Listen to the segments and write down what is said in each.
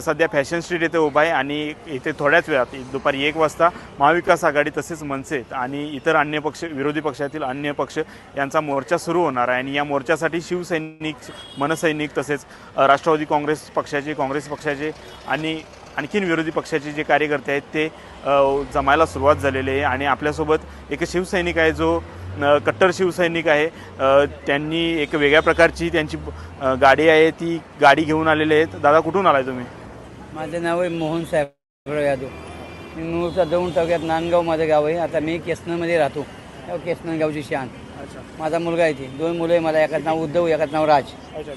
सध्या fashion street येथे उभा आहे आणि इथे थोड्याच वेळात दुपारी एक वाजता महाविकास आघाडी तसेच मनसे आणि इतर अन्य पक्ष विरोधी पक्षातील अन्य पक्ष यांचा मोर्चा सुरू होणार आहे. आणि या मोर्चासाठी शिवसैनिक मनसैनिक तसेच राष्ट्रवादी काँग्रेस पक्षाचे काँग्रेस पक्षाचे आणि आणखीन विरोधी पक्षाचे जे कार्यकर्ते आहेत ते जमायला सुरुवात झालेली आहे. आणि आपल्यासोबत एक शिवसैनिक आहे जो कट्टर शिवसैनिक आहे. त्यांनी एक वेगळ्या प्रकारची त्यांची गाडी आहे ती गाडी घेऊन आलेले आहेत. दादा कुठून आलाय तुम्ही? माझं नाव आहे मोहन साहेबराव यादव. मी मूळचा दौंड तालुक्यात नांदगाव माझं गाव आहे. आता मी केसनमध्ये राहतो. त्या केसनन गावची शान माझा मुलगा आहे ती. दोन मुलं आहे मला. एकाच नाव उद्धव एकाच नाव राज.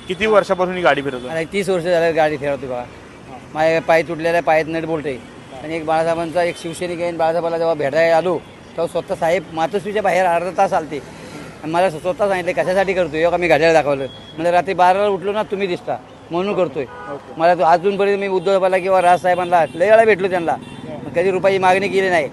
किती वर्षापासून ही गाडी फिरवतो आता तीस वर्ष झालं गाडी फिरवते बघा. माझ्या पाय तुटलेला पायात नट बोलते आणि एक बाळासाहेबांचा एक शिवसैनिक आहे. बाळासाहेबाला जेव्हा भेटायला आलो तेव्हा स्वतः साहेब मातोश्रीच्या बाहेर अर्धा तास आलते. आणि मला स्वतः सांगितलं कशासाठी करतोय? का? मी घड्याळ दाखवलं. म्हणजे रात्री बाराला उठलो ना तुम्ही दिसता. म्हणून करतोय. मला तो अजूनपर्यंत मी उद्धवबाला किंवा राजसाहेबांना लय वेळा भेटलो त्यांना. कधी रुपयाची मागणी केली नाही.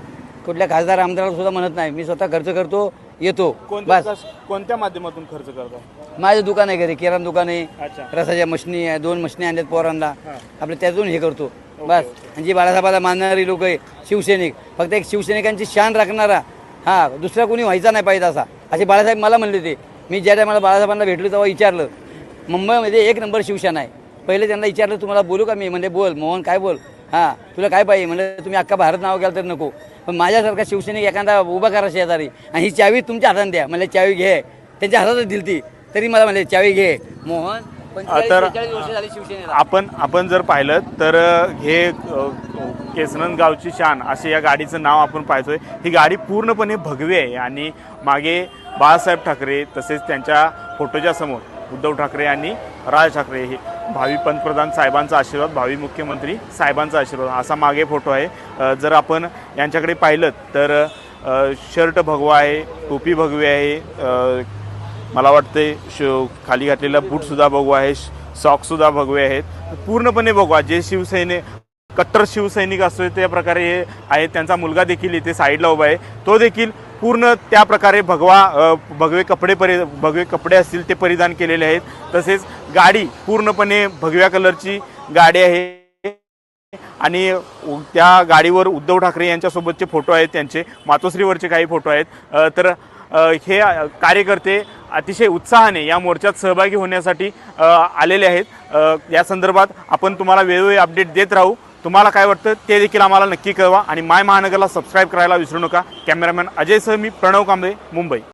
कुठल्या खासदार आमदाराला सुद्धा म्हणत नाही. मी स्वतः खर्च करतो येतो. कोणत्या बस. कोणत्या माध्यमातून खर्च करता? माझं दुकान आहे घरी किराणा दुकान आहे. रसाच्या मशनी आहे दोन मशनी आणल्यात पोरांना. आपलं त्यातून हे करतो. बस. आणि जी बाळासाहेबाला मानणारी लोक आहे शिवसैनिक. फक्त एक शिवसैनिकांची शान राखणारा हा दुसरा कोणी व्हायचा नाही पाहिजे असा. असे बाळासाहेब मला म्हणले ते मी ज्या टायमाला बाळासाहेबांना भेटलो तेव्हा विचारलं मुंबईमध्ये एक नंबर शिवसेना आहे. पहिले त्यांना विचारलं तुम्हाला बोलू का मी? म्हणजे बोल मोहन काय बोल? हां तुला काय पाहिजे? म्हणजे तुम्ही अख्खा भारत नाव केलं तर नको. पण माझ्यासारखा शिवसैनिक एखादा उभा करा शेजारी आणि ही चावी तुमच्या हातात द्या. म्हणजे चावी घे. त्यांच्या हातातच दिली ती तरी मला म्हणले चावी घे. मोहन तर- आपण आपण जर पाहिलं तर हे अ, केसनन गावची शान असे या गाडीचं नाव आपण पाहतोय. ही गाडी पूर्णपणे भगवी आहे आणि मागे बाळासाहेब ठाकरे तसेच त्यांच्या फोटोच्या समोर उद्धव ठाकरे आणि राज ठाकरे हे भावी पंतप्रधान साहेबांचा आशीर्वाद भावी मुख्यमंत्री साहेबांचा आशीर्वाद असा मागे फोटो आहे. जर आपण यांच्याकडे पाहिलं तर शर्ट भगवा आहे टोपी भगवी आहे मला वाटते शो खाली घातलेला बूटसुद्धा बघू आहे सॉक्ससुद्धा भगवे आहेत. पूर्णपणे बघवा जे शिवसैने कट्टर शिवसैनिक असतो त्या प्रकारे हे आहेत त्यांचा मुलगा देखील इथे साईडला उभा आहे. तो देखील पूर्ण त्या प्रकारे भगवा भगवे कपडे परि भगवे कपडे असतील ते परिधान केलेले आहेत. तसेच गाडी पूर्णपणे भगव्या कलरची गाडी आहे. आणि त्या गाडीवर उद्धव ठाकरे यांच्यासोबतचे फोटो आहेत त्यांचे मातोश्रीवरचे काही फोटो आहेत. तर हे कार्यकर्ते अतिशय उत्साहाने या मोर्चात सहभागी होण्यासाठी आलेले आहेत. या संदर्भात आपण तुम्हाला वेळोवेळी अपडेट देत राहू. तुम्हाला काय वाटतं ते देखील आम्हाला नक्की कळवा. आणि माय महानगरला सबस्क्राईब करायला विसरू नका. कॅमेरामॅन अजय सह मी प्रणव कांबळे मुंबई.